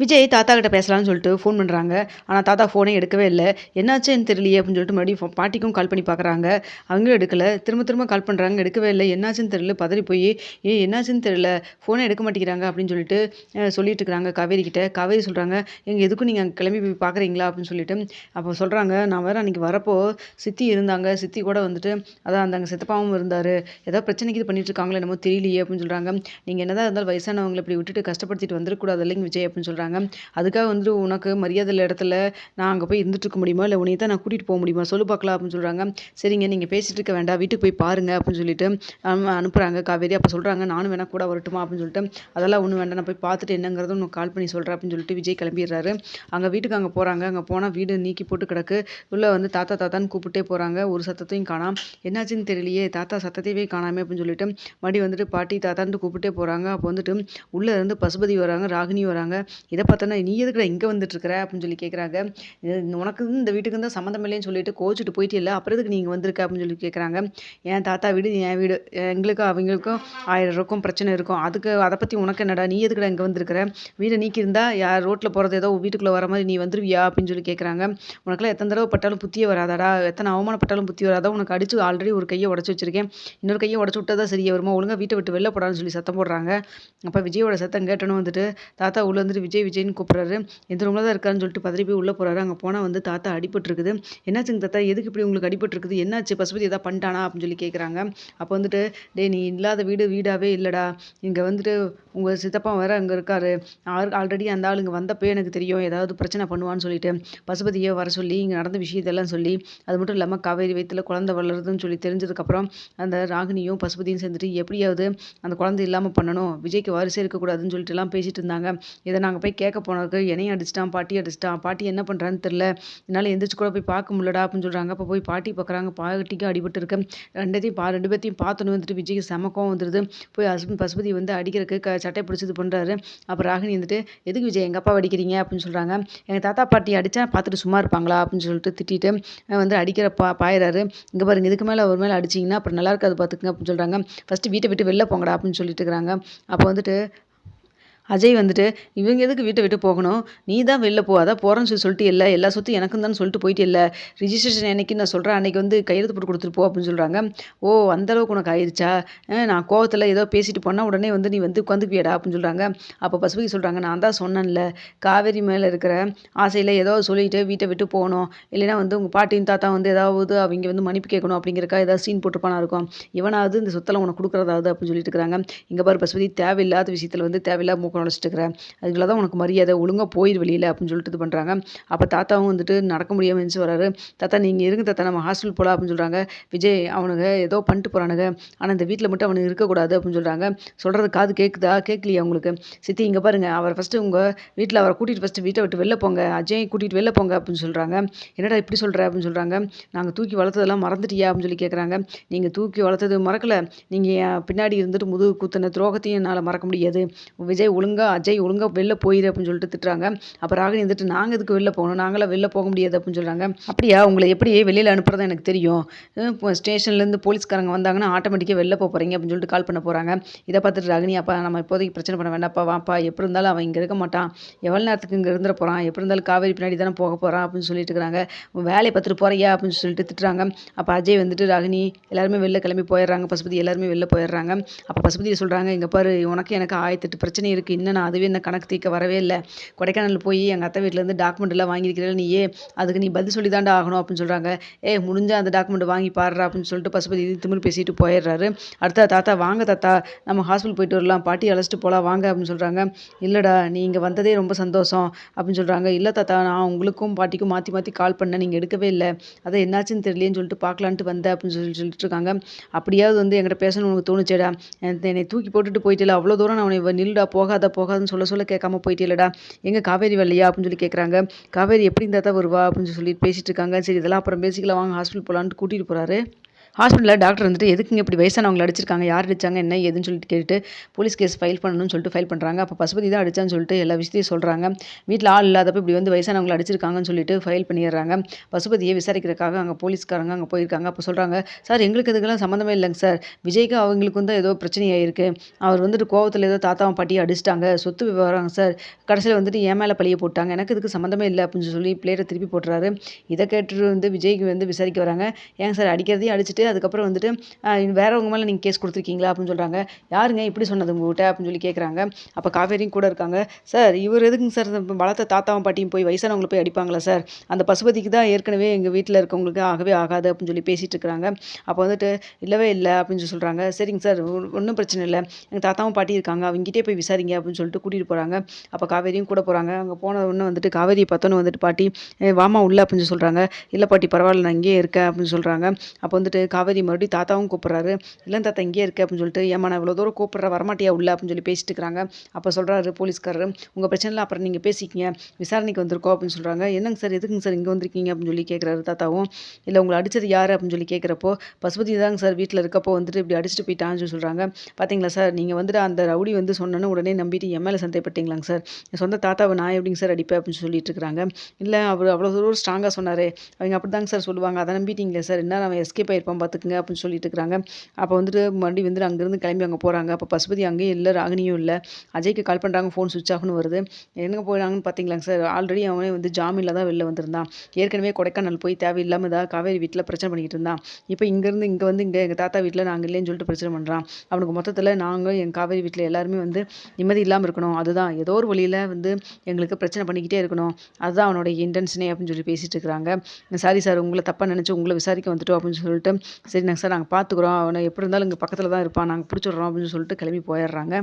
விஜய் தாத்தா கிட்ட பேசலாம்னு சொல்லிட்டு ஃபோன் பண்ணுறாங்க ஆனால் தாத்தா ஃபோனே எடுக்கவே இல்லை. என்னாச்சுன்னு தெரியலையே அப்படின்னு சொல்லிட்டு மறுபடியும் பாட்டிக்கும் கால் பண்ணி பார்க்குறாங்க அவங்களும் எடுக்கலை. திரும்ப திரும்ப கால் பண்ணுறாங்க எடுக்கவே இல்லை. என்னாச்சுன்னு தெரியல. பதறி போய் ஏ என்னாச்சுன்னு தெரியல. ஃபோனே எடுக்க மாட்டேங்கிறாங்க அப்படின்னு சொல்லிட்டு சொல்லிட்டு இருக்கிறாங்க காவேரி கிட்ட. காவேரி சொல்கிறாங்க எங்கள் எதுக்கும் நீங்கள் அங்கே கிளம்பி போய் பார்க்குறீங்களா அப்படின்னு சொல்லிட்டு. அப்போ சொல்கிறாங்க நான் வேறு அன்றைக்கி வரப்போ சித்தி இருந்தாங்க. சித்தி கூட வந்துட்டு அதான் அந்த அங்கே சித்தப்பாவும் இருந்தார். ஏதோ பிரச்சனைக்கு இது பண்ணிட்டு இருக்காங்களோ என்னமோ தெரியலையே அப்படின்னு சொல்கிறாங்க நீங்கள் என்னதான் இருந்தாலும் வயசானவங்களை இப்படி விட்டுட்டு கஷ்டப்படுத்திட்டு வந்துடக்கூடாது இல்லைங்க விஜய் அப்படின்னு சொல்கிறாங்க அதுக்காக வந்துட்டு உனக்கு மரியாதை இடத்துல நான் அங்கே போய் இருந்துட்டு இருக்க முடியுமா? இல்லை உன்னை தான் நான் கூட்டிகிட்டு போக முடியுமா? சொல்லு பார்க்கலாம் அப்படின்னு சொல்கிறாங்க சரிங்க நீங்கள் பேசிட்டு இருக்க வேண்டாம். வீட்டுக்கு போய் பாருங்க அப்படின்னு சொல்லிட்டு அனு- அனுப்புகிறாங்க காவேரி அப்போ சொல்கிறாங்க நானும் வேணா கூட வரட்டுமா அப்படின்னு சொல்லிட்டு. அதெல்லாம் ஒன்றும் வேண்டாம். நான் போய் பார்த்துட்டு என்னங்கிறத உனக்கு கால் பண்ணி சொல்கிறேன் அப்படின்னு சொல்லிட்டு விஜய் கிளம்பிடுறாரு. அங்கே வீட்டுக்கு அங்கே போகிறாங்க அங்கே போனால் வீடு நீக்கி போட்டு கிடக்கு. உள்ளே வந்து தாத்தா தாத்தான்னு கூப்பிட்டே போகிறாங்க ஒரு சத்தத்தையும் காணாம் என்னாச்சுன்னு தெரியலையே. தாத்தா சத்தத்தையே காணாமே அப்படின்னு சொல்லிட்டு மறுபடி வந்துட்டு பாட்டி தாத்தான்ட்டு கூப்பிட்டே போகிறாங்க அப்போ வந்துட்டு உள்ளே இருந்து பசுபதி வராங்க ராகினி வராங்க. இதை பார்த்தோன்னா நீ எதுக்குடா இங்கே வந்துட்டுருக்குற? அப்படின்னு சொல்லி கேட்குறாங்க உனக்கு இந்த வீட்டுக்கு தான் சம்மந்தம் இல்லைன்னு சொல்லிட்டு கோச்சிட்டு போயிட்டே இல்லை அப்புறம் எதுக்கு நீங்கள் வந்திருக்க? அப்படின்னு சொல்லி கேட்குறாங்க என் தாத்தா வீடு என் வீடு. எங்களுக்கும் அவங்களுக்கும் ஆயிரம் ரூபாய்க்கும் பிரச்சனை இருக்கும். அதுக்கு அதை பற்றி உனக்கு என்னடா? நீ எதுக்குடா இங்கே வந்திருக்கிற? வீடை நீக்கியிருந்தா யார் ரோட்டில் போகிறது ஏதோ வீட்டுக்குள்ளே வர மாதிரி நீ வந்துருவியா? அப்படின்னு சொல்லி கேட்குறாங்க உனக்குலாம் எத்தனை தடவை பட்டாலும் புத்தியே வராதாடா. எத்தனை அவமானப்பட்டாலும் புத்தி வராதா? உனக்கு அடிச்சு ஆல்ரெடி ஒரு கையை உடச்சி வச்சிருக்கேன். இன்னொரு கையை உடச்சி விட்டா தான் சரியா வருமா ஒழுங்காக வீட்டை விட்டு வெளில போடான்னு சொல்லி சத்தம் போடுறாங்க. அப்போ விஜயோட சத்தம் கேட்டோன்னு வந்துட்டு தாத்தா உள்ளே வந்துட்டு விஜய் விஜய்னு கூப்பிட்றாரு. எந்த ரூமில் தான் இருக்காருன்னு சொல்லிட்டு பதறி போய் உள்ளே போகிறாரு அங்கே போனால் வந்து தாத்தா அடிபட்டுருக்குது. என்னாச்சுங்க தாத்தா? எதுக்கு இப்படி உங்களுக்கு அடிபட்டுருக்குது? என்னாச்சு? பசுபதி எதாவது பண்ணிட்டானா? அப்படின்னு சொல்லி கேட்குறாங்க அப்போ வந்துட்டு டேய் நீ இல்லாத வீடு வீடாகவே இல்லைடா. இங்கே வந்துட்டு உங்கள் சித்தப்பா வேற அங்கே இருக்காரு. ஆல்ரெடி அந்த ஆள் இங்கே வந்தப்போ எனக்கு தெரியும். ஏதாவது பிரச்சனை பண்ணுவான்னு சொல்லிட்டு. பசுபதியை வர சொல்லி இங்கே நடந்த விஷயத்தெல்லாம் சொல்லி அது மட்டும் இல்லாமல் காவேரி வயிற்றுல குழந்தை வளருதுன்னு சொல்லி தெரிஞ்சதுக்கப்புறம் அந்த ராகினியும் பசுபதியும் சேர்ந்துட்டு எப்படியாவது அந்த குழந்தை இல்லாமல் பண்ணணும். விஜய்க்கு வாரிசே இருக்கக்கூடாதுன்னு சொல்லிட்டுலாம் பேசிகிட்டு பேசிட்டு இருந்தாங்க. இதை நாங்கள் போய் கேட்க போனதுக்கு என்னையும் அடிச்சிட்டான் பாட்டி அடிச்சிட்டான் பாட்டி என்ன பண்ணுறான்னு தெரில என்னால் எந்திரிச்சு கூட போய் பார்க்க முடியலடா அப்படின்னு சொல்கிறாங்க அப்போ போய் பாட்டி பார்க்குறாங்க பாட்டிக்கும் அடிபட்டு இருக்கு ரெண்டத்தையும் பா ரெண்டு பேர்த்தையும் பார்த்தோன்னு வந்துட்டு விஜய்க்கு செமக்கம் வந்துடுது போய் ஹஸ்பண்ட் பசுபதி வந்து அடிக்கிறதுக்கு க சட்டை பிடிச்சது பண்ணுறாரு அப்போ ராகினி வந்துட்டு எதுக்கு விஜய் எங்கள் அப்பா அடிக்கிறீங்க? அப்படின்னு சொல்கிறாங்க எங்கள் தாத்தா பாட்டி அடித்தா பார்த்துட்டு சும்மா இருப்பாங்களா? அப்படின்னு சொல்லிட்டு திட்டிட்டு வந்து அடிக்கிற பா பாயிறாரு. இங்கே பாருங்க இதுக்கு மேலே ஒரு மேலே அடிச்சிங்கன்னா அப்புறம் நல்லா இருக்காது பார்த்துக்குங்க அப்படின்னு சொல்கிறாங்க ஃபஸ்ட்டு வீட்டை விட்டு வெளில போங்கடா அப்படின்னு சொல்லிட்டு இருக்கிறாங்க. அப்போ வந்துட்டு அஜய் வந்துட்டு இவங்க எதுக்கு வீட்டை விட்டு போகணும்? நீ தான் வெளில போ அதான் போகிறேன்னு சொல்லி சொல்லிட்டு இல்லை எல்லா சொத்தும் எனக்கும் தான் சொல்லிட்டு போயிட்டு இல்லை ரிஜிஸ்ட்ரேஷன் அன்னைக்கு நான் சொல்கிறேன் அன்னைக்கு வந்து கையெழுத்து போட்டு கொடுத்துட்டு போ அப்படின்னு சொல்கிறாங்க ஓ அந்தளவுக்கு உனக்கு ஆயிடுச்சா நான் கோவத்தில் ஏதோ பேசிட்டு போனால் உடனே வந்து நீ வந்து உட்காந்துக்குவியடா அப்படின்னு சொல்கிறாங்க அப்போ பசுபதி சொல்கிறாங்க நான் தான் சொன்னேன்ல காவேரி மேலே இருக்கிற ஆசையில் ஏதோ சொல்லிட்டு வீட்டை விட்டு போகணும். இல்லைன்னா வந்து உங்கள் பாட்டியும் தாத்தா வந்து ஏதாவது அவங்க வந்து மன்னிப்பு கேட்கணும் அப்படிங்கிறக்கா ஏதாவது சீன் போட்டுப்பானா இருக்கும். இவனாவது இந்த சொத்தெல்லாம் உனக்கு கொடுக்குறதாவது அப்படின்னு சொல்லிட்டு இருக்கிறாங்க. இங்கே பாரு பசுபதி தேவையில்லாத விஷயத்தில் வந்து தேவையில்லாத மூக்கம் இருக்கிறேன் அதுக்குள்ள தான் உனக்கு மரியாதை ஒழுங்காக போயிரு வெளியில் அப்படின்னு சொல்லிட்டு இது பண்ணுறாங்க அப்போ தாத்தாவும் வந்துட்டு நடக்க முடியாமல் எழுந்து வராரு. தாத்தா நீங்கள் இருங்க தாத்தா நம்ம ஹாஸ்டல் போகலாம் அப்படின்னு சொல்கிறாங்க விஜய் அவனுங்க ஏதோ பண்ணிட்டு போகிறானுங்க ஆனால் இந்த வீட்டில் மட்டும் அவனுக்கு இருக்கக்கூடாது அப்படின்னு சொல்கிறாங்க சொல்கிறது காது கேட்குதா கேட்கலையா உங்களுக்கு? சித்தி இங்கே பாருங்க. அவர் ஃபஸ்ட்டு உங்கள் வீட்டில் அவரை கூட்டிகிட்டு ஃபஸ்ட்டு வீட்டை விட்டு வெளில போங்க. அஜய் கூட்டிகிட்டு வெளில போங்க அப்படின்னு சொல்கிறாங்க என்னடா இப்படி சொல்கிற அப்படின்னு சொல்கிறாங்க நாங்கள் தூக்கி வளர்த்ததெல்லாம் மறந்துட்டியா அப்படின்னு சொல்லி கேட்குறாங்க நீங்கள் தூக்கி வளர்த்தது மறக்கல. நீங்கள் பின்னாடி இருந்துட்டு முதுகு குத்துன துரோகத்தையும் என்னால் மறக்க முடியாது. விஜய் ஒழுங்கா அஜய் ஒழுங்காக வெளில போயிரு அப்படின்னு சொல்லிட்டு திட்டுறாங்க. அப்போ ராகினி வந்துட்டு நாங்கள் இதுக்கு வெளில போகணும்? நாங்களாம் வெளில போக முடியாது அப்படின்னு சொல்கிறாங்க அப்படியா? உங்களை எப்படி வெளியில் அனுப்புறதா எனக்கு தெரியும். இப்போ ஸ்டேஷன்லேருந்து போலீஸ்காரங்க வந்தாங்கன்னா ஆட்டோமேட்டிக்காக வெளில போக போகிறீங்க அப்படின்னு சொல்லிட்டு கால் பண்ண போகிறாங்க இதை பார்த்துட்டு ராகினி அப்பா நம்ம இப்போதைக்கு பிரச்சனை பண்ண வேண்டாப்பா வாப்பா எப்படி இருந்தாலும் அவன் இங்கே இருக்க மாட்டான். எவ்வளோ நேரத்துக்கு இங்கே இருந்துட போகிறான் எப்படி இருந்தாலும் காவேரி பின்னாடி தானே போக போகிறான் அப்படின்னு சொல்லிட்டு இருக்கிறாங்க. வேலையை பார்த்துட்டு போகிறியா அப்படின்னு சொல்லிட்டு திட்டுறாங்க. அப்போ அஜய் வந்துட்டு ராகினி எல்லாருமே வெளில கிளம்பி போயிடுறாங்க. பசுபதி எல்லாருமே வெளில போயிடுறாங்க. அப்போ பசுபதி சொல்கிறாங்க இங்கே பாரு உனக்கு எனக்கு ஆயிரத்தெட்டு பிரச்சனை இருக்குது இன்னும் நான் அதுவே இந்த கணக்கு தீர்க்க வரவே இல்லை. கொடைக்கானல் போய் எங்கள் அத்தை வீட்டிலேருந்து டாக்குமெண்ட் எல்லாம் வாங்கியிருக்கிறேன் நீயே அதுக்கு நீ பதில் சொல்லி தாண்டா ஆகணும் அப்படின்னு சொல்கிறாங்க ஏ முடிஞ்சா அந்த டாக்குமெண்ட் வாங்கி பாடுறா அப்படின்னு சொல்லிட்டு பசுபதி திமிரு பேசிட்டு போயிடுறாரு. அடுத்த தாத்தா வாங்க தாத்தா நம்ம ஹாஸ்பிட்டல் போயிட்டு வரலாம். பாட்டி அழைச்சிட்டு போகலாம் வாங்க அப்படின்னு சொல்கிறாங்க இல்லைடா நீ இங்கே வந்ததே ரொம்ப சந்தோஷம் அப்படின்னு சொல்கிறாங்க இல்லை தாத்தா நான் உங்களுக்கும் பாட்டிக்கும் மாற்றி மாற்றி கால் பண்ணேன் நீங்கள் எடுக்கவே இல்லை. அதை என்னாச்சுன்னு தெரியலேன்னு சொல்லிட்டு பார்க்கலான்ட்டு வந்தேன் அப்படின்னு சொல்லி சொல்லிட்டு இருக்காங்க. அப்படியாவது வந்து என்கிட்ட பேசணும்னு உனக்கு தோணுச்சேடா. என்னை தூக்கி போட்டுட்டு போயிட்டேல அவ்வளோ தூரம் நான் உன்னை நில்லுடா போகாத போகாதுன்னு சொல்ல சொல்ல கேட்காம போயிட்டேலடா எங்கே காவேரி வரலையா அப்படின்னு சொல்லி கேட்குறாங்க காவேரி எப்படி இருந்தால் தான் வருவா அப்படின்னு சொல்லி பேசிகிட்டு இருக்காங்க. சரி இதெல்லாம் அப்புறம் பேசிக்கலாம். வாங்க ஹாஸ்பிட்டல் போகலான்ட்டு கூட்டிகிட்டு போகிறாரு ஹாஸ்பிட்டலில் டாக்டர் வந்துட்டு எதுக்குங்க இப்படி வயசானவங்களை அடிச்சிருக்காங்க? யார் அடிச்சாங்க? என்ன ஏதுன்னு சொல்லிட்டு கேட்டு போலீஸ் கேஸ் ஃபைல் பண்ணணும்னு சொல்லிட்டு ஃபைல் பண்ணுறாங்க அப்போ பசுபதி தான் அடிச்சான்னு சொல்லிட்டு எல்லா விஷயத்தையும் சொல்கிறாங்க வீட்டில் ஆள் இல்லாதப்ப இப்படி வந்து வயசானவங்களை அடிச்சிருக்காங்கன்னு சொல்லிட்டு ஃபைல் பண்ணிடுறாங்க. பசுபதியை விசாரிக்கிறதுக்காக அங்கே போலீஸ்காரங்க அங்கே போயிருக்காங்க. அப்போ சொல்கிறாங்க சார் எங்களுக்கு இதுக்கெல்லாம் சம்மந்தமே இல்லைங்க சார். விஜய்க்கு அவங்களுக்கும் தான் ஏதோ பிரச்சனையாயிருக்கு. அவர் வந்துட்டு கோவத்தில் ஏதோ தாத்தாவும் பாட்டியை அடிச்சிட்டாங்க. சொத்து விவரம் சார். கடைசியில் வந்துட்டு ஏன் மேலே பழிய போட்டாங்க. எனக்கு இதுக்கு சம்மந்தமே இல்லை அப்படின்னு சொல்லி பிளேட்டை திருப்பி போட்டுறாரு. இதை கேட்டுட்டு வந்து விஜய்க்கு வந்து விசாரிக்க வராங்க. ஏங்க சார் அடிக்கிறதையும் அடிச்சுட்டு அதுக்கப்புறம் வந்துட்டு வேறவங்க மேலே நீங்கள் கேஸ் கொடுத்துருக்கீங்களா? அப்படின்னு சொல்கிறாங்க யாருங்க? இப்படி சொன்னது உங்கள்கிட்ட அப்படின்னு சொல்லி கேட்குறாங்க அப்போ காவேரியும் கூட இருக்காங்க. சார் இவர் எதுக்குங்க சார்? இந்த வளர்த்த தாத்தாவும் பாட்டியும் போய் வயசானவங்களை போய் அடிப்பாங்களா சார்? அந்த பசுபதிக்கு தான் ஏற்கனவே எங்கள் வீட்டில் இருக்கவங்களுக்கு ஆகவே ஆகாது அப்படின்னு சொல்லி பேசிகிட்டு இருக்கிறாங்க அப்போ வந்துட்டு இல்லவே இல்லை அப்படின்னு சொல்லி சொல்கிறாங்க சரிங்க சார். ஒன்றும் பிரச்சனை இல்லை. எங்கள் தாத்தாவும் பாட்டி இருக்காங்க. அவங்ககிட்டே போய் விசாரிங்க அப்படின்னு சொல்லிட்டு கூட்டிகிட்டு போகிறாங்க அப்போ காவேரியும் கூட போகிறாங்க அங்கே போன ஒன்று வந்துட்டு காவேரியை பார்த்தோன்னு வந்துட்டு பாட்டி வாமா உள்ள அப்படின்னு சொல்லி சொல்கிறாங்க இல்லை பாட்டி பரவாயில்ல நான் இங்கேயே இருக்கேன் அப்படின்னு சொல்கிறாங்க அப்போ வந்துட்டு காவேரி மறுபடியும் தாத்தாவும் கூப்பிட்றாரு. இல்லை தாத்தா இங்கேயே இருக்கு அப்படின்னு சொல்லிட்டு ஏமா நான் இவ்வளோ தூரம் கூப்பிட்ற வரமாட்டியா உள்ள? அப்படின்னு சொல்லி பேசிட்டு இருக்கிறாங்க. அப்போ சொல்கிறாரு போலீஸ்காரர் உங்கள் பிரச்சனைலாம் அப்புறம் நீங்கள் பேசிக்கிங்க. விசாரணைக்கு வந்திருக்கோம் அப்படின்னு சொல்கிறாங்க என்னங்க சார் எதுக்குங்க சார் இங்கே வந்திருக்கீங்க? அப்படின்னு சொல்லி கேட்குறாரு தாத்தாவும். இல்லை உங்களை அடித்தது யார்? அப்படின்னு சொல்லி கேட்குறப்போ பசுபதி தாங்க சார் வீட்டில் இருக்கப்போ வந்துட்டு இப்படி அடிச்சுட்டு போயிட்டான்னு சொல்லி சொல்கிறாங்க பார்த்தீங்களா சார் நீங்கள் வந்துட்டு அந்த ரவுடி வந்து சொன்னோன்னு உடனே நம்பிட்டு என் மேலே சந்தேகப்பட்டீங்களாங்க சார். சொந்த தாத்தாவை நான் எப்படிங்க சார் அடிப்பேன்? அப்படின்னு சொல்லிட்டு இருக்கிறாங்க. இல்லை அவர் அவ்வளோ தூரம் ஸ்ட்ராங்காக சொன்னார். அவங்க அப்படி தாங்க சார் சொல்லுவாங்க. அதை நம்பிட்டீங்களே சார். என்ன அவன் எஸ்கேப் பார்த்துக்குங்க அப்படின்னு சொல்லிட்டு இருக்கிறாங்க அப்போ வந்துட்டு மறுபடியும் வந்துட்டு அங்கேருந்து கிளம்பி அங்கே போகிறாங்க அப்போ பசுபதி அங்கேயும் இல்லை ராகினியும் இல்லை. அஜய்க்கு கால் பண்ணுறாங்க ஃபோன் சுவிச் ஆஃப்னு வருது. எங்கே போயிடாங்கன்னு பார்த்தீங்களாங்க சார் ஆல்ரெடி அவனே வந்து ஜாமீனில் தான் வெளில வந்திருந்தான். ஏற்கனவே கொடைக்கானல் போய் தேவையில்லாமல் தான் காவேரி வீட்டில் பிரச்சனை பண்ணிக்கிட்டு இருந்தான். இப்போ இங்கேருந்து இங்கே வந்து இங்கே எங்கள் தாத்தா வீட்டில் நாங்கள் இல்லைன்னு சொல்லிட்டு பிரச்சனை பண்ணுறான் அவனுக்கு மொத்தத்தில் நாங்கள் எங்கள் காவேரி வீட்டில் எல்லாருமே வந்து நிம்மதி இல்லாமல் இருக்கணும். அதுதான். ஏதோ ஒரு வழியில் வந்து எங்களுக்கு பிரச்சனை பண்ணிக்கிட்டே இருக்கணும். அதுதான் அவனோட இன்டென்ஷனே அப்படின்னு சொல்லி பேசிகிட்டு இருக்கிறாங்க சாரி சார் உங்களை தப்பாக நினச்சி உங்களை விசாரிக்க வந்துட்டோம் அப்படின்னு சொல்லிட்டு சரி நாங்கள் சார் நாங்கள் பார்த்துக்குறோம் அவனை எப்படி இருந்தாலும் இங்கே பக்கத்தில் தான் இருப்பான். நாங்கள் பிடிச்சிடுறோம் அப்படின்னு சொல்லிட்டு கிளம்பி போயிடுறாங்க.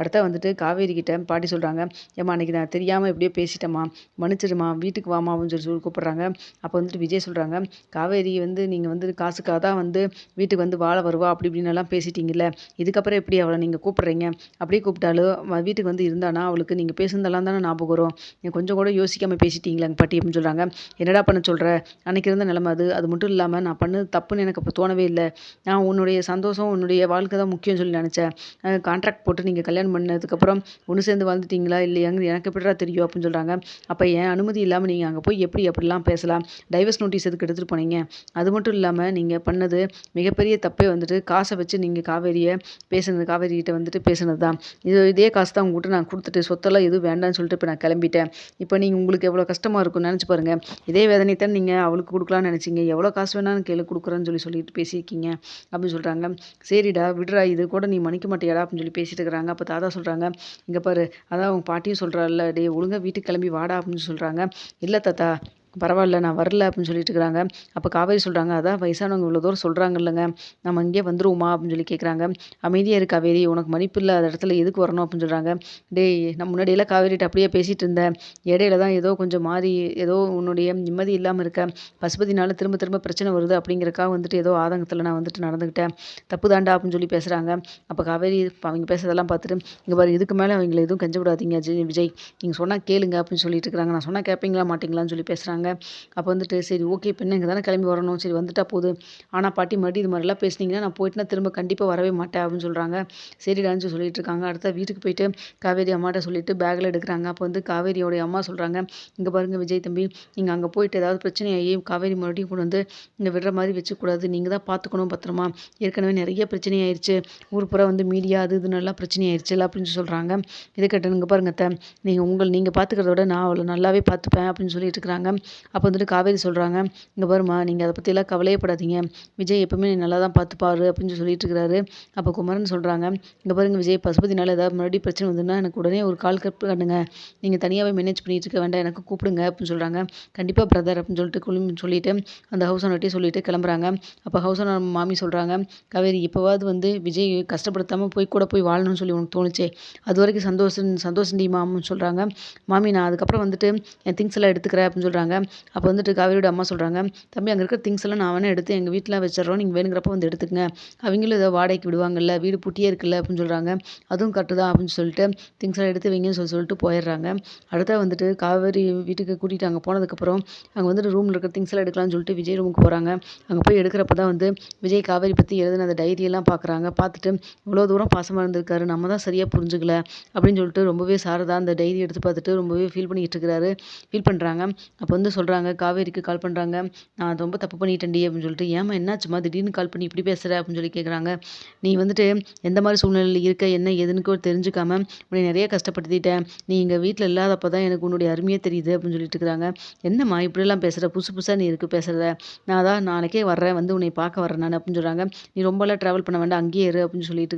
அடுத்த வந்துட்டு காவேரி கிட்ட பாட்டி சொல்கிறாங்க ஏம்மா அன்றைக்கி நான் தெரியாமல் எப்படியோ பேசிட்டேம்மா. மன்னிச்சிடுமா வீட்டுக்கு வாமா அப்படின்னு சொல்லி சொல்லி கூப்பிட்றாங்க. அப்போ வந்துட்டு விஜய் சொல்கிறாங்க காவேரி வந்து நீங்கள் வந்து காசுக்காக தான் வந்து வீட்டுக்கு வந்து வாழ வருவா அப்படி இப்படின்னு எல்லாம் பேசிட்டீங்கல்ல. இதுக்கப்புறம் எப்படி அவளை நீங்கள் கூப்பிட்றீங்க? அப்படியே கூப்பிட்டாலும் வீட்டுக்கு வந்து இருந்தானா? அவளுக்கு நீங்கள் பேசுனதெல்லாம் தானே ஞாபகம் வரும். நீங்கள் கொஞ்சம் கூட யோசிக்காமல் பேசிட்டீங்களாங்க பாட்டி அப்படின்னு சொல்கிறாங்க என்னடா பண்ண சொல்கிற அன்னைக்கு இருந்த நிலமை அது. அது மட்டும் இல்லாமல் நான் பண்ணது தப்புன்னு எனக்கு அப்போ தோணவே இல்லை. நான் உன்னுடைய சந்தோஷம் உன்னுடைய வாழ்க்கை தான் முக்கியம்னு சொல்லி நினச்சேன். கான்ட்ராக்ட் போட்டு நீங்கள் கல்யாணம் பண்ணதுக்கப்புறம் ஒன்று சேர்ந்து வாழ்ந்துட்டீங்களா இல்லையாங்க எனக்கு எப்படிடா தெரியும் அப்படின்னு சொல்கிறாங்க அப்போ என் அனுமதி இல்லாமல் நீங்கள் அங்கே போய் எப்படி எப்படிலாம் பேசலாம். டைவர்ஸ் நோட்டீஸ் எதுக்கு எடுத்துகிட்டு போனீங்க? அது மட்டும் இல்லாமல் நீங்கள் பண்ணது மிகப்பெரிய தப்பே வந்துட்டு காசை வச்சு நீங்கள் காவேரியை பேசுனது காவேரிகிட்ட வந்துட்டு பேசுனது தான் இது இதே காசு தான் உங்கள்கிட்ட நான் கொடுத்துட்டு சொத்தெல்லாம் எதுவும் வேண்டாம்னு சொல்லிட்டு இப்போ நான் கிளம்பிட்டேன். இப்போ நீங்கள் உங்களுக்கு எவ்வளோ கஷ்டமாக இருக்கும்னு நினச்சி பாருங்கள் இதே வேதனை தான் நீங்கள் அவளுக்கு கொடுக்கலாம்னு நினச்சிங்க. எவ்வளோ காசு வேணாலும் கேளு கொடுக்குறேன்னு சொல்லி சொல்லிட்டு பேசியிருக்கீங்க அப்படின்னு சொல்கிறாங்க சரிடா விடுறா இது கூட நீ மன்னிக்க மாட்டியாடா அப்படின்னு சொல்லி பேசிட்டு இருக்கிறாங்க. அப்போ தாத்தா சொல்கிறாங்க இங்கே பாரு அதான் அவங்க பாட்டியும் சொல்கிறாள்ல டேய் ஒழுங்கா வீட்டுக்கு கிளம்பி வாடா அப்படின்னு சொல்கிறாங்க இல்லை தாத்தா பரவாயில்ல நான் வரல அப்படின்னு சொல்லிட்டு இருக்கிறாங்க. அப்போ காவேரி சொல்கிறாங்க அதான் வயசானவங்க இவ்வளோ தூரம் சொல்கிறாங்க இல்லைங்க நம்ம இங்கே வந்துருவோமா? அப்படின்னு சொல்லி கேட்குறாங்க அமைதியாக இரு காவேரி உனக்கு மன்னிப்பு இல்லாத இடத்துல எதுக்கு வரணும்? அப்படின்னு சொல்கிறாங்க டேய் நான் முன்னாடியெல்லாம் காவேரிட்ட அப்படியே பேசிகிட்டு இருந்தேன். இடையில தான் ஏதோ கொஞ்சம் மாறி ஏதோ உன்னுடைய நிம்மதி இல்லாமல் இருக்க. பசுபதினால திரும்ப திரும்ப பிரச்சனை வருது அப்படிங்கிறக்காக வந்துட்டு ஏதோ ஆதங்கத்தில் நான் வந்துட்டு நடந்துக்கிட்டேன் தப்பு தாண்டா அப்படின்னு சொல்லி பேசுகிறாங்க அப்போ காவேரி அவங்க பேசுறதெல்லாம் பார்த்துட்டு இங்கே பாரு இதுக்கு மேலே அவங்கள எதுவும் கெஞ்ச விடாதீங்க விஜய். நீங்கள் சொன்னால் கேளுங்க அப்படின்னு சொல்லிட்டு இருக்கிறாங்க. நான் சொன்னால் கேட்பீங்களா மாட்டீங்களான்னு சொல்லி பேசுகிறாங்க அப்போ வந்துட்டு சரி ஓகே பெண்ணு இங்கே தானே கிளம்பி வரணும். சரி வந்துட்டா போதும். ஆனால் பாட்டி மறுபடியும் இது மாதிரிலாம் பேசுனீங்கன்னா நான் போயிட்டுனா திரும்ப கண்டிப்பாக வரவே மாட்டேன் அப்படின்னு சொல்கிறாங்க சரிடான்னு சொல்லி சொல்லிட்டு இருக்காங்க அடுத்த வீட்டுக்கு போயிட்டு காவேரி அம்மாட்ட சொல்லிட்டு பேக்கில் எடுக்கிறாங்க. அப்போ வந்து காவேரியோடைய அம்மா சொல்கிறாங்க இங்கே பாருங்கள் விஜய் தம்பி நீங்கள் அங்கே போயிட்டு ஏதாவது பிரச்சனையாகி காவேரி மறுபடியும் கொண்டு வந்து இங்கே விடுற மாதிரி வச்சுக்கூடாது. நீங்கள் தான் பார்த்துக்கணும் பத்திரமா. ஏற்கனவே நிறைய பிரச்சனை ஆயிடுச்சு ஊர் பூரா வந்து மீடியா அது இது நல்லா பிரச்சனை ஆயிடுச்சு அப்படின்னு சொல்கிறாங்க இதை கேட்டு இங்கே பாருங்க நீங்கள் உங்கள் நீங்கள் பார்த்துக்கிறத விட நான் அவளை நல்லாவே பார்த்துப்பேன் அப்படின்னு சொல்லிட்டு இருக்கிறாங்க. அப்போ வந்துட்டு காவேரி சொல்கிறாங்க இங்கே பாருமா நீங்கள் அதை பற்றியெல்லாம் கவலையே படாதீங்க விஜய் எப்பவுமே நல்லா தான் பார்த்துப்பாரு அப்படின்னு சொல்லிட்டு இருக்கிறாரு அப்போ குமரன் சொல்கிறாங்க இங்கே பாருங்க விஜய் பசுபதினால ஏதாவது மறுபடியும் பிரச்சனை வந்துன்னா எனக்கு உடனே ஒரு கால் கப் பண்ணுங்க. நீங்கள் தனியாகவே மேனேஜ் பண்ணிட்டு இருக்க வேண்டாம் எனக்கு கூப்பிடுங்க அப்படின்னு சொல்கிறாங்க கண்டிப்பாக பிரதர் அப்படின்னு சொல்லிட்டு குளிம் சொல்லிட்டு அந்த ஹவுஸ் ஓனர்கிட்டே சொல்லிட்டு கிளம்புறாங்க. அப்போ ஹவுஸ் ஓனர் மாமி சொல்கிறாங்க காவேரி இப்போவாவது வந்து விஜய் கஷ்டப்படுத்தாமல் போய் கூட போய் வாழணும்னு சொல்லி உனக்கு தோணுச்சே. அது வரைக்கும் சந்தோஷம் சந்தோஷம் டி மாமன்னு சொல்கிறாங்க மாமி நான் அதுக்கப்புறம் வந்துட்டு என் திங்ஸ் எல்லாம் எடுத்துக்கிறேன் அப்படின்னு சொல்கிறாங்க அப்போ வந்துட்டு காவேரியோட அம்மா சொல்கிறாங்க தம்பி அங்கே இருக்கிற திங்ஸ் எல்லாம் நான் வேணால் எடுத்து எங்கள் வீட்டில் வச்சிடறோம். நீங்கள் வேணுங்கிறப்ப வந்து எடுத்துக்கங்க. அவங்களும் ஏதோ வாடகைக்கு விடுவாங்கல்ல வீடு பூட்டியே இருக்குல்ல அப்படின்னு சொல்கிறாங்க அதுவும் கரெக்டு தான் அப்படின்னு சொல்லிட்டு திங்ஸ் எல்லாம் எடுத்து வைங்கன்னு சொல்லி சொல்லிட்டு போயிடுறாங்க. அடுத்தா வந்துட்டு காவேரி வீட்டுக்கு கூட்டிகிட்டு அங்கே போனதுக்கப்புறம் அங்கே வந்துட்டு ரூமில் இருக்கிற திங்ஸ் எல்லாம் எடுக்கலாம்னு சொல்லிட்டு விஜய் ரூமுக்கு போகிறாங்க அங்கே போய் எடுக்கிறப்ப தான் வந்து விஜய் காவேரி பற்றி எழுதின அந்த டைரியெல்லாம் பார்க்குறாங்க பார்த்துட்டு இவ்வளோ தூரம் பாசமாக இருந்திருக்காரு. நம்ம தான் சரியாக புரிஞ்சுக்கல அப்படின்னு சொல்லிட்டு ரொம்பவே சாரதா அந்த டைரி எடுத்து பார்த்துட்டு ரொம்பவே ஃபீல் பண்ணிக்கிட்டு இருக்கிறாரு. ஃபீல் பண்ணுறாங்க அப்போ வந்து சொல்கிறாங்க காவேரிக்கு கால் பண்ணுறாங்க நான் ரொம்ப தப்பு பண்ணிட்டேன்டி அப்படின்னு சொல்லிட்டு ஏமா என்னாச்சுமா திடீர்னு கால் பண்ணி இப்படி பேசுகிற அப்படின்னு சொல்லி கேட்குறாங்க நீ வந்துட்டு எந்த மாதிரி சூழ்நிலையில் இருக்க என்ன எதுன்னு கூட தெரிஞ்சுக்காம உன்னை நிறைய கஷ்டப்படுத்திட்டேன். நீ எங்கள் வீட்டில் இல்லாதப்போ தான் எனக்கு உன்னுடைய அருமையே தெரியுது அப்படின்னு சொல்லிட்டு இருக்கிறாங்க. என்னம்மா இப்படிலாம் பேசுகிற புதுசு புதுசாக நீ இருக்கு பேசுகிற நான் தான் நாளைக்கே வர்றேன் வந்து உன்னை பார்க்க வரேன் நான் அப்படின்னு சொல்கிறாங்க நீ ரொம்பலாம் ட்ராவல் பண்ண வேண்டாம் அங்கேயே இரு அப்படின்னு சொல்லிட்டு